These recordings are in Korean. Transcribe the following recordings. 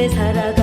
কে সারা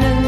deinen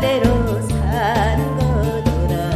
나대로 산 거더라.